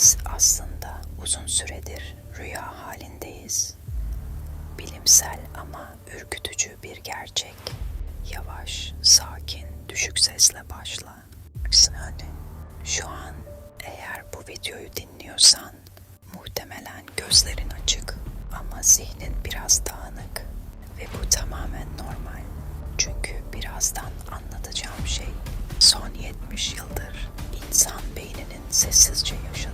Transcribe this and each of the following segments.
Biz aslında uzun süredir rüya halindeyiz. Bilimsel ama ürkütücü bir gerçek. Yavaş, sakin, düşük sesle başla. Söyle. Şu an eğer bu videoyu dinliyorsan muhtemelen gözlerin açık ama zihnin biraz dağınık ve bu tamamen normal. Çünkü birazdan anlatacağım şey son 70 yıldır insan beyninin sessizce yaşadığı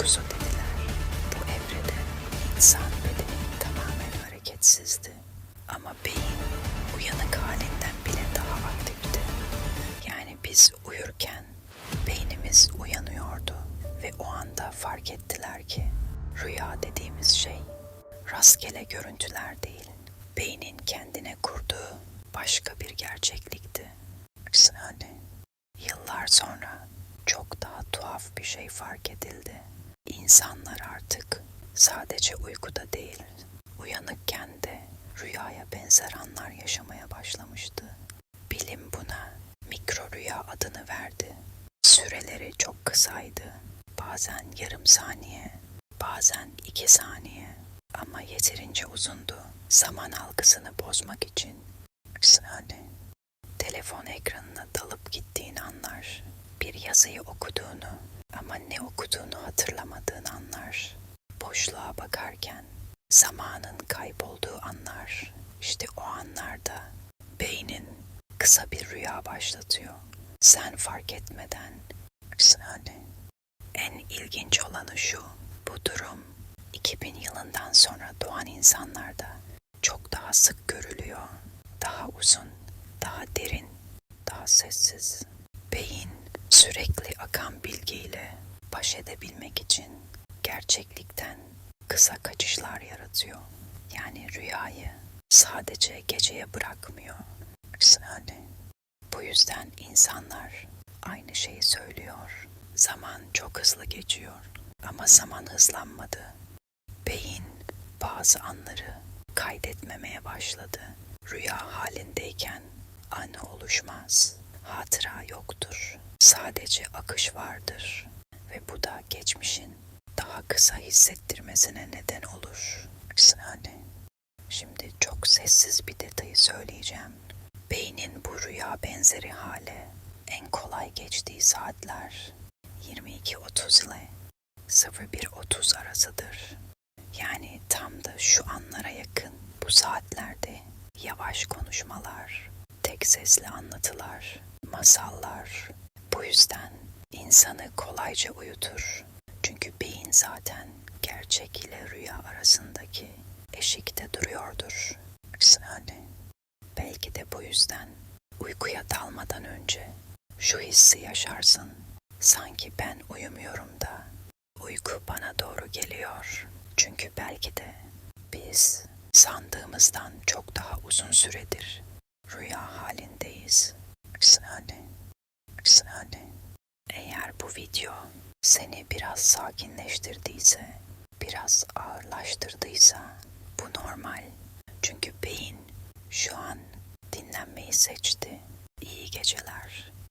Uykusu dediler. Bu evrede insan bedeni tamamen hareketsizdi. Ama beyin uyanık halinden bile daha aktifti. Yani biz uyurken beynimiz uyanıyordu ve o anda fark ettiler ki rüya dediğimiz şey rastgele görüntüler değil, beynin kendine kurduğu başka bir gerçeklikti. Söyle. Yıllar sonra çok daha tuhaf bir şey fark edildi. İnsanlar artık sadece uykuda değil, uyanıkken de rüyaya benzer anlar yaşamaya başlamıştı. Bilim buna mikro rüya adını verdi. Süreleri çok kısaydı. Bazen yarım saniye, bazen iki saniye ama yeterince uzundu. Zaman algısını bozmak için. Söyle. Telefon ekranına dalıp gittiğin anlar. Bir yazıyı okuduğunu ama ne okuduğunu hatırlamadığın anlar. Boşluğa bakarken zamanın kaybolduğu anlar. İşte o anlarda beynin kısa bir rüya başlatıyor. Sen fark etmeden söyle. En ilginç olanı şu. Bu durum 2000 yılından sonra doğan insanlarda çok daha sık görülüyor. Daha uzun, daha derin, daha sessiz. Beyin sürekli akan bilgiyle baş edebilmek için gerçeklikten kısa kaçışlar yaratıyor. Yani rüyayı sadece geceye bırakmıyor. Söyle. Bu yüzden insanlar aynı şeyi söylüyor. Zaman çok hızlı geçiyor ama zaman hızlanmadı. Beyin bazı anları kaydetmemeye başladı. Rüya halindeyken anı oluşmaz. Hatıra yoktur. Sadece akış vardır. Ve bu da geçmişin daha kısa hissettirmesine neden olur. Söyle. Şimdi çok sessiz bir detayı söyleyeceğim. Beynin bu rüya benzeri hale en kolay geçtiği saatler 22.30 ile 01.30 arasıdır. Yani tam da şu anlara yakın bu saatlerde yavaş konuşmalar, tek sesli anlatılar, masallar bu yüzden insanı kolayca uyutur. Çünkü beyin zaten gerçek ile rüya arasındaki eşikte duruyordur. Söyle. Belki de bu yüzden uykuya dalmadan önce şu hissi yaşarsın. Sanki ben uyumuyorum da uyku bana doğru geliyor. Çünkü belki de biz sandığımızdan çok daha uzun süredir rüya halindeyiz. Söyle. Söyle. Eğer bu video seni biraz sakinleştirdiyse, biraz ağırlaştırdıysa bu normal. Çünkü beyin şu an dinlenmeyi seçti. İyi geceler.